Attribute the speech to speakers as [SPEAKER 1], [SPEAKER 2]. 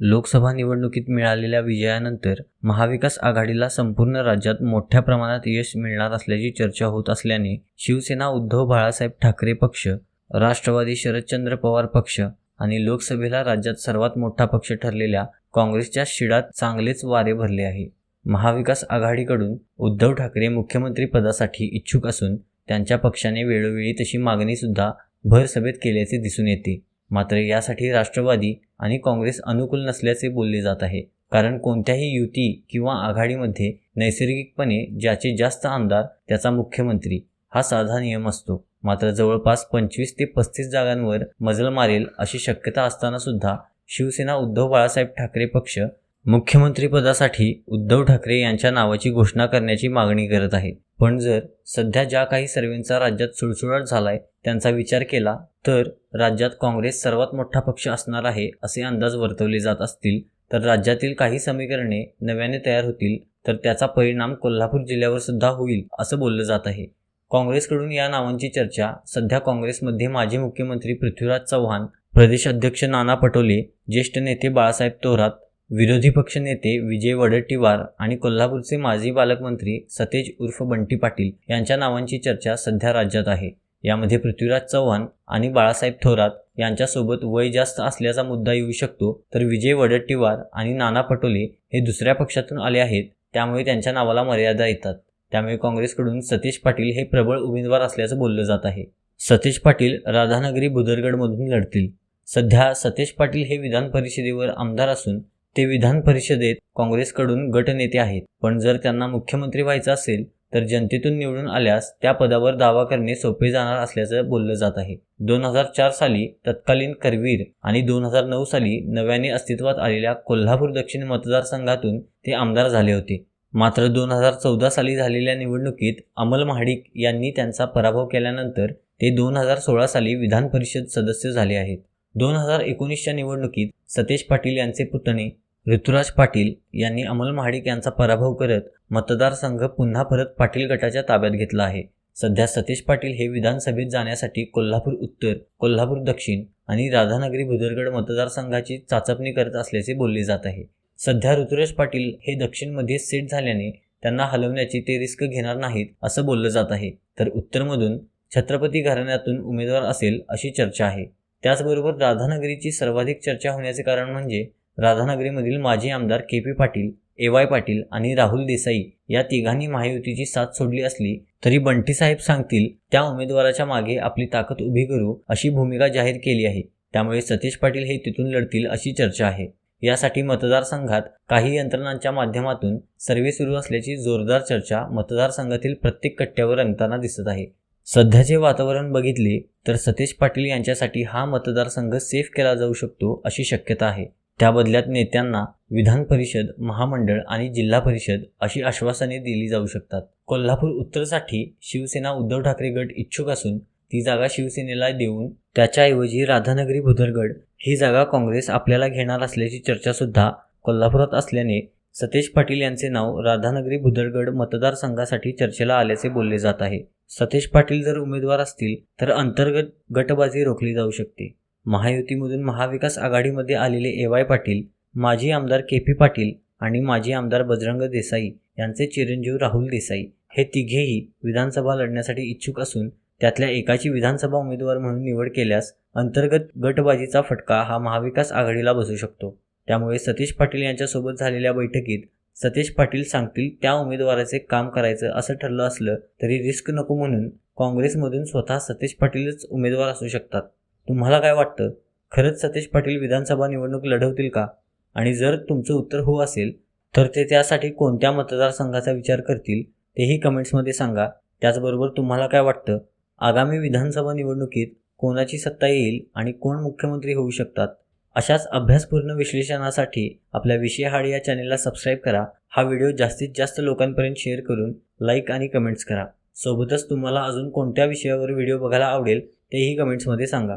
[SPEAKER 1] लोकसभा निवडणुकीत मिळालेल्या विजयानंतर महाविकास आघाडीला संपूर्ण राज्यात मोठ्या प्रमाणात यश मिळणार असल्याची चर्चा होत असल्याने शिवसेना उद्धव बाळासाहेब ठाकरे पक्ष राष्ट्रवादी शरदचंद्र पवार पक्ष आणि लोकसभेला राज्यात सर्वात मोठा पक्ष ठरलेल्या काँग्रेसच्या शिडात चांगलेच वारे भरले आहे. महाविकास आघाडीकडून उद्धव ठाकरे मुख्यमंत्री पदासाठी इच्छुक असून त्यांच्या पक्षाने वेळोवेळी तशी मागणीसुद्धा भरसभेत केल्याचे दिसून येते. मात्र यासाठी राष्ट्रवादी आणि काँग्रेस अनुकूल नसल्याचे बोलले जात आहे. कारण कोणत्याही युती किंवा आघाडीमध्ये नैसर्गिकपणे ज्याचे जास्त आमदार त्याचा मुख्यमंत्री हा साधा नियम असतो. मात्र जवळपास पंचवीस ते पस्तीस जागांवर मजल मारेल अशी शक्यता असताना सुद्धा शिवसेना उद्धव बाळासाहेब ठाकरे पक्ष मुख्यमंत्रीपदासाठी उद्धव ठाकरे यांच्या नावाची घोषणा करण्याची मागणी करत आहे पण जर सध्या ज्या काही सर्वेंचा राज्यात सुळसुळाट झालाय त्यांचा विचार केला तर राज्यात काँग्रेस सर्वात मोठा पक्ष असणार आहे असे अंदाज वर्तवले जात असतील. तर राज्यातील काही समीकरणे नव्याने तयार होतील तर त्याचा परिणाम कोल्हापूर जिल्ह्यावर सुद्धा होईल असं बोललं जात आहे. काँग्रेसकडून या नावांची चर्चा सध्या काँग्रेसमध्ये माजी मुख्यमंत्री पृथ्वीराज चव्हाण प्रदेश अध्यक्ष नाना पटोले ज्येष्ठ नेते बाळासाहेब थोरात विरोधी पक्षनेते विजय वडेट्टीवार आणि कोल्हापूरचे माजी पालकमंत्री सतेज उर्फ बंटी पाटील यांच्या नावांची चर्चा सध्या राज्यात आहे. यामध्ये पृथ्वीराज चव्हाण आणि बाळासाहेब थोरात यांच्यासोबत वय जास्त असल्याचा मुद्दा येऊ शकतो तर विजय वडेट्टीवार आणि नाना पटोले हे दुसऱ्या पक्षातून आले आहेत त्यामुळे त्यांच्या नावाला मर्यादा येतात. त्यामुळे काँग्रेसकडून सतीश पाटील हे प्रबळ उमेदवार असल्याचं बोललं जात आहे. सतीश पाटील राधानगरी बुदरगडमधून लढतील. सध्या सतीश पाटील हे विधान परिषदेवर आमदार असून ते विधान परिषदेत काँग्रेसकडून गटनेते आहेत. पण जर त्यांना मुख्यमंत्री व्हायचं असेल तर जनतेतून निवडून आल्यास त्या पदावर दावा करणे सोपे जाणार असल्याचं बोललं जात आहे. दोन हजार चार साली तत्कालीन करवीर आणि दोन हजार नऊ साली नव्याने अस्तित्वात आलेल्या कोल्हापूर दक्षिण मतदारसंघातून ते आमदार झाले होते. मात्र दोन हजार चौदा साली झालेल्या निवडणुकीत अमल महाडिक यांनी त्यांचा पराभव केल्यानंतर ते दोन हजार सोळा साली विधान परिषद सदस्य झाले आहेत. दोन हजार एकोणीसच्या निवडणुकीत सतेज पाटील यांचे पुतणे ऋतुराज पाटील यांनी अमल महाडिक यांचा पराभव करत मतदारसंघ पुन्हा परत पाटील गटाच्या ताब्यात घेतला आहे. सध्या सतीश पाटील हे विधानसभेत जाण्यासाठी कोल्हापूर उत्तर कोल्हापूर दक्षिण आणि राधानगरी भुदरगड मतदारसंघाची चाचपणी करत असल्याचे बोलले जात आहे. सध्या ऋतुराज पाटील हे दक्षिणमध्ये सेट झाल्याने त्यांना हलवण्याची ते रिस्क घेणार नाहीत असं बोललं जात आहे. तर उत्तरमधून छत्रपती घराण्यातून उमेदवार असेल अशी चर्चा आहे. त्याचबरोबर राधानगरीची सर्वाधिक चर्चा होण्याचे कारण म्हणजे राधानगरीमधील माजी आमदार K P Patil A Y Patil आणि राहुल देसाई या तिघांनी महायुतीची साथ सोडली असली तरी बंटी साहेब सांगतील त्या उमेदवाराच्या मागे आपली ताकद उभी करू अशी भूमिका जाहीर केली आहे. त्यामुळे सतीश पाटील हे तिथून लढतील अशी चर्चा आहे. यासाठी मतदारसंघात काही यंत्रणांच्या माध्यमातून सर्वे सुरू असल्याची जोरदार चर्चा मतदारसंघातील प्रत्येक कट्ट्यावर रंगताना दिसत आहे. सध्याचे वातावरण बघितले तर सतीश पाटील यांच्यासाठी हा मतदारसंघ सेफ केला जाऊ शकतो अशी शक्यता आहे. त्या बदल्यात नेत्यांना विधान परिषद महामंडळ आणि जिल्हा परिषद अशी आश्वासने दिली जाऊ शकतात. कोल्हापूर उत्तरसाठी शिवसेना उद्धव ठाकरे गट इच्छुक असून ती जागा शिवसेनेला देऊन त्याच्याऐवजी राधानगरी भुदरगड ही जागा काँग्रेस आपल्याला घेणार असल्याची चर्चा सुद्धा कोल्हापुरात असल्याने सतेज पाटील यांचे नाव राधानगरी भुदरगड मतदारसंघासाठी चर्चेला आल्याचे बोलले जात आहे. सतेज पाटील जर उमेदवार असतील तर अंतर्गत गटबाजी रोखली जाऊ शकते. महायुतीमधून महाविकास आघाडीमध्ये आलेले ए वाय पाटील माजी आमदार के पी पाटील आणि माजी आमदार बजरंग देसाई यांचे चिरंजीव राहुल देसाई हे तिघेही विधानसभा लढण्यासाठी इच्छुक असून त्यातल्या एकाची विधानसभा उमेदवार म्हणून निवड केल्यास अंतर्गत गटबाजीचा फटका हा महाविकास आघाडीला बसू शकतो. त्यामुळे सतीश पाटील यांच्यासोबत झालेल्या बैठकीत सतीश पाटील सांगतील त्या उमेदवाराचे काम करायचं असं ठरलं असलं तरी रिस्क नको म्हणून काँग्रेसमधून स्वतः सतीश पाटीलच उमेदवार असू शकतात. तुम्हाला काय वाटतं? खरंच सतेज पाटील विधानसभा निवडणूक लढवतील का? आणि जर तुमचं उत्तर हो असेल तर ते त्यासाठी कोणत्या मतदारसंघाचा विचार करतील तेही कमेंट्समध्ये सांगा. त्याचबरोबर तुम्हाला काय वाटतं? आगामी विधानसभा निवडणुकीत कोणाची सत्ता येईल आणि कोण मुख्यमंत्री होऊ शकतात? अशाच अभ्यासपूर्ण विश्लेषणासाठी आपल्या विषय हाड या चॅनेलला सबस्क्राईब करा. हा व्हिडिओ जास्तीत जास्त लोकांपर्यंत शेअर करून लाईक आणि कमेंट्स करा. सोबतच तुम्हाला अजून कोणत्या विषयावर व्हिडिओ बघायला आवडेल तेही कमेंट्समध्ये सांगा.